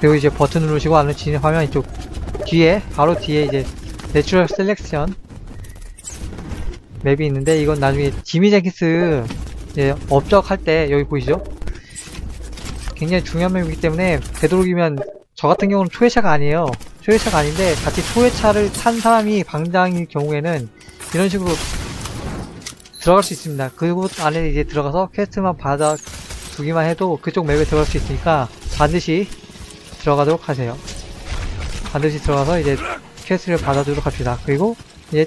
그리고 이제 버튼 누르시고 안으로 진입하면 이쪽 뒤에 바로 뒤에 이제 내추럴 셀렉션 맵이 있는데 이건 나중에 지미 젠키스 이제 업적 할 때 여기 보이시죠? 굉장히 중요한 맵이기 때문에 되도록이면 저 같은 경우는 초회차가 아니에요. 초회차가 아닌데 같이 초회차를 탄 사람이 방장일 경우에는 이런 식으로 들어갈 수 있습니다. 그곳 안에 이제 들어가서 퀘스트만 받아 두기만 해도 그쪽 맵에 들어갈 수 있으니까 반드시 들어가도록 하세요. 반드시 들어가서 이제 퀘스트를 받아주도록 합시다. 그리고 이제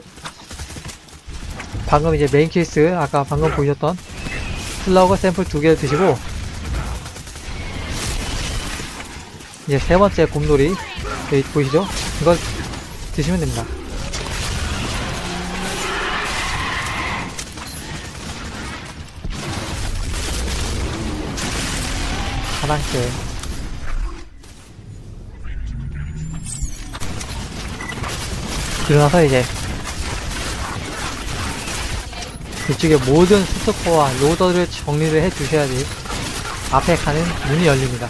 방금 이제 메인 케이스 아까 방금 보셨던 슬러그 샘플 두 개를 드시고 이제 세 번째 곰돌이 여기 보이시죠? 이걸 드시면 됩니다. 하단계 그러고 나서 이제 이쪽에 모든 스토커와 로더를 정리를 해 주셔야지 앞에 가는 문이 열립니다.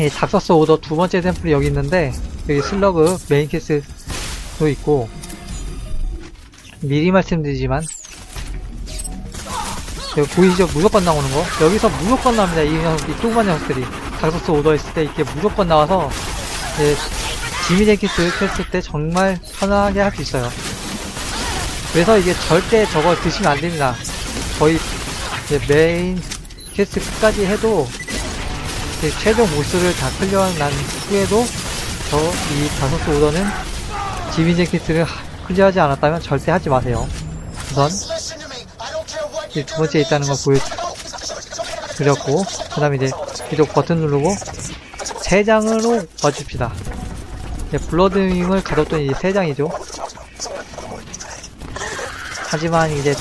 이 닥서스 오더 두 번째 샘플이 여기 있는데 여기 슬러그 메인 캐스도 있고 미리 말씀드리지만 여기 보이시죠? 무조건 나오는 거. 여기서 무조건 나옵니다. 이 녀석, 이 조그만 녀석들이. 닥서스 오더 있을 때 이렇게 무조건 나와서 이제 지미 젠키스 퀘스트 때 정말 편하게 할 수 있어요. 그래서 이게 절대 저거 드시면 안 됩니다. 거의 이제 메인 퀘스트 끝까지 해도 이제 최종 보스를 다 클리어 난 후에도 저 이 다섯스 오더는 지빈제 키트를 클리어하지 않았다면 절대 하지 마세요. 우선 이 두 번째 있다는 걸 보여드렸고 그 다음에 이제 이쪽 버튼 누르고 세 장으로. 이제 블러드윙을 가뒀던 이제 세 장이죠. 하지만 이제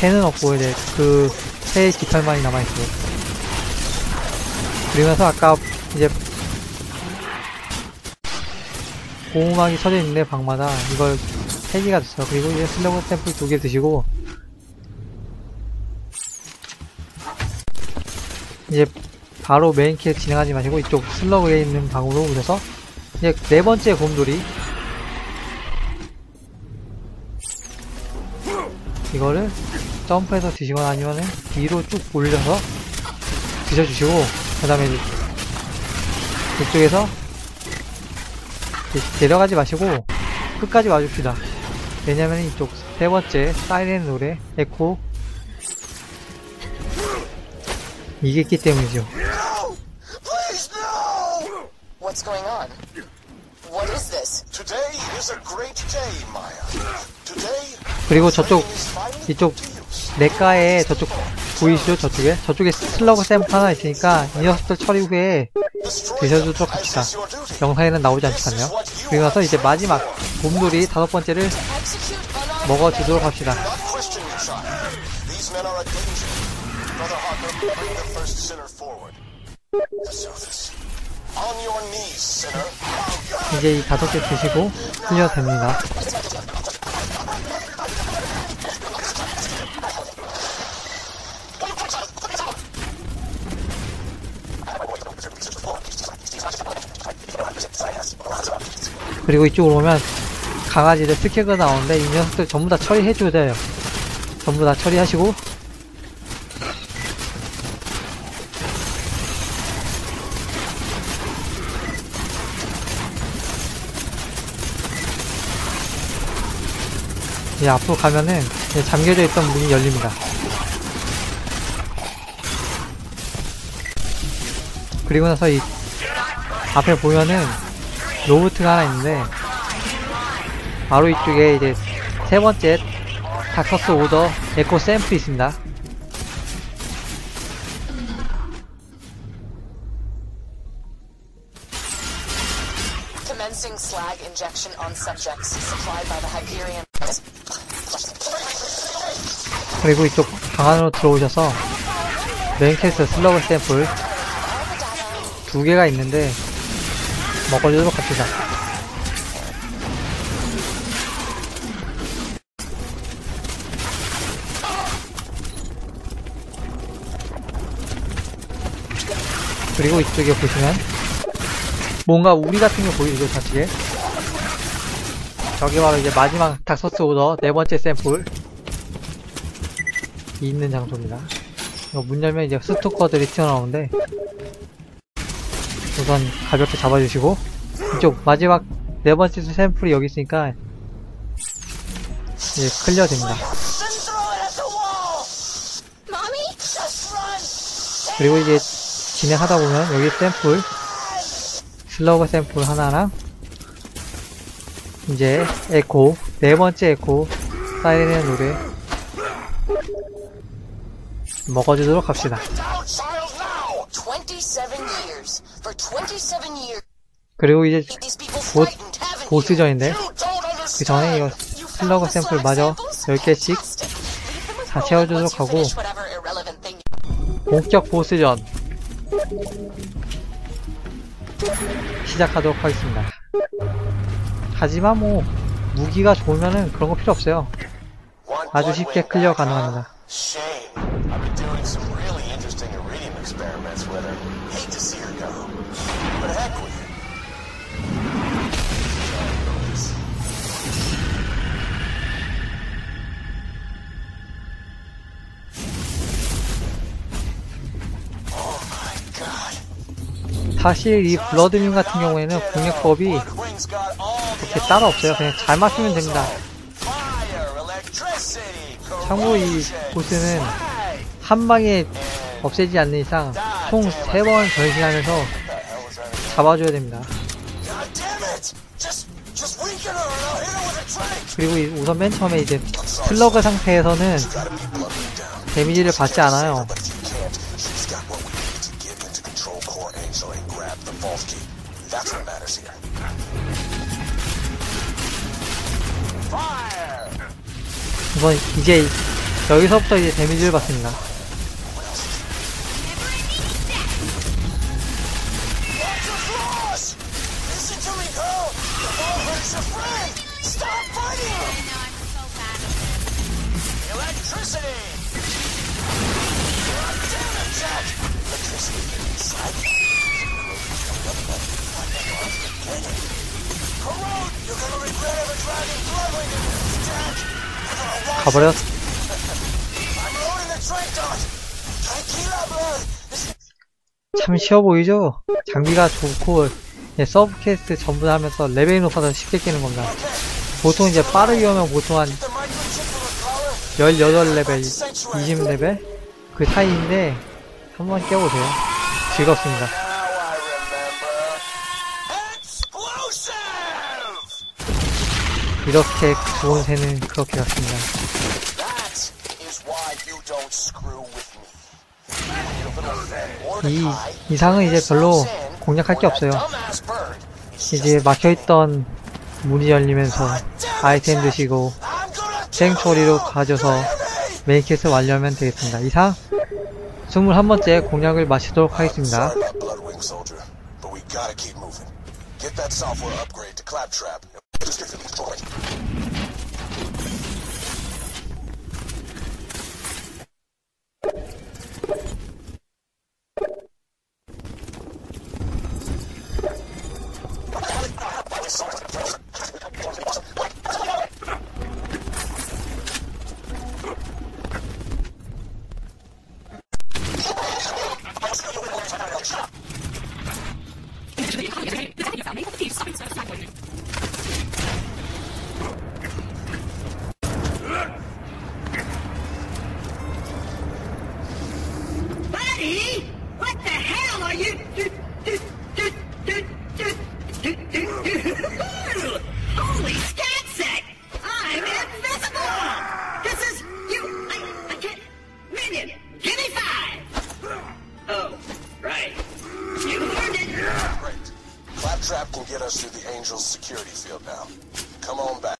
새는 없고 이제 그 새의 깃털만이 남아있어요. 그러면서 아까 이제 고음악이 쳐져 있는데 방마다 이걸 3개가 됐어요. 그리고 이제 슬러그 샘플 2개 드시고 이제 바로 메인 킬 진행하지 마시고 이쪽 슬러그에 있는 방으로 오셔서 이제 네 번째 곰돌이 이거를 점프해서 드시거나 아니면은 뒤로 쭉 올려서 드셔주시고 그 다음에 이쪽에서 이제 내려가지 마시고 끝까지 와줍시다. 왜냐면 이쪽 세 번째 사이렌 노래 에코 이게 있기 때문이죠. Please no! What's going on? What is this? Today is a great day, Maya. Today 그리고 저쪽 이쪽. 냇가에 저쪽 보이시죠? 저쪽에 저쪽에 슬러그 샘플 하나 있으니까 이 녀석들 처리 후에 드셔주도록 합시다. 영상에는 나오지 않잖아요. 그리고 나서 이제 마지막 곰돌이 다섯 번째를 먹어주도록 합시다. 이제 이 다섯 개 드시고 클리어 됩니다. 그리고 이쪽으로 오면 강아지들 스케가 나오는데 이 녀석들 전부 다 처리해줘야 돼요. 전부 다 처리하시고 이제 앞으로 가면은 잠겨져 있던 문이 열립니다. 그리고 나서 이 앞에 보면은 로보트가 하나 있는데 바로 이쪽에 이제 세 번째 닥터스 오더 에코 샘플이 있습니다. 그리고 이쪽 방 안으로 들어오셔서 캐스트 슬러그 샘플 두 개가 있는데 먹어주도록 합시다. 그리고 이쪽에 보시면 뭔가 우리 같은 게 보이죠 좌측에 저기 바로 이제 마지막 닥서스 오더 네 번째 샘플 이 있는 장소입니다. 이거 문 열면 이제 스토커들이 튀어나오는데 우선 가볍게 잡아주시고 이쪽 마지막 네 번째 샘플이 여기 있으니까 이제 클리어 됩니다. 그리고 이제 진행하다 보면 여기 샘플 슬러그 샘플 하나랑 이제 에코 네 번째 에코 사이렌의 노래 먹어주도록 합시다. 그리고 이제 곧? 보스전인데! 그 전에 이거 슬러그 샘플 마저 samples? 10개씩 Fantastic. Leave them with 다 채워주도록 하고 본격 보스전 시작하도록 하겠습니다. 하지만 뭐 무기가 좋으면은 그런 거 필요 없어요. 아주 쉽게 클리어? 가능합니다. 사실 이 블러드민 같은 경우에는 공략법이 이렇게 따로 없어요. 그냥 잘 맞추면 됩니다. 참고로 이 보스는. 한 방에 없애지 않는 이상 총 3번 변신하면서? 잡아줘야 됩니다. 그리고 이- 우선 맨 처음에 이제 슬러그 상태에서는. 데미지를 받지 않아요. 우선 이제 여기서부터 이제 데미지를 받습니다. This 참 쉬워 보이죠? 장비가 좋고 예, 서브캐스트 전부 다 하면서 레벨이 높아서 쉽게 깨는 겁니다. 보통 이제 빠르게 오면 보통 한 the microchip from the collar. 18레벨, 20레벨 그 사이인데 한번 깨보세요. 즐겁습니다. 이렇게 좋은 새는 그렇게 갔습니다. Fat 이. 이상은 이제 별로 공략할 게 없어요. 이제 막혀있던 문이 열리면서 아이템 드시고 생초리로! 가져서! 메이켓을 완료하면 되겠습니다. 이상 21번째 공략을 마치도록 하겠습니다. Get that software upgrade to Claptrap. Us through the Angel's security field now. Come on back.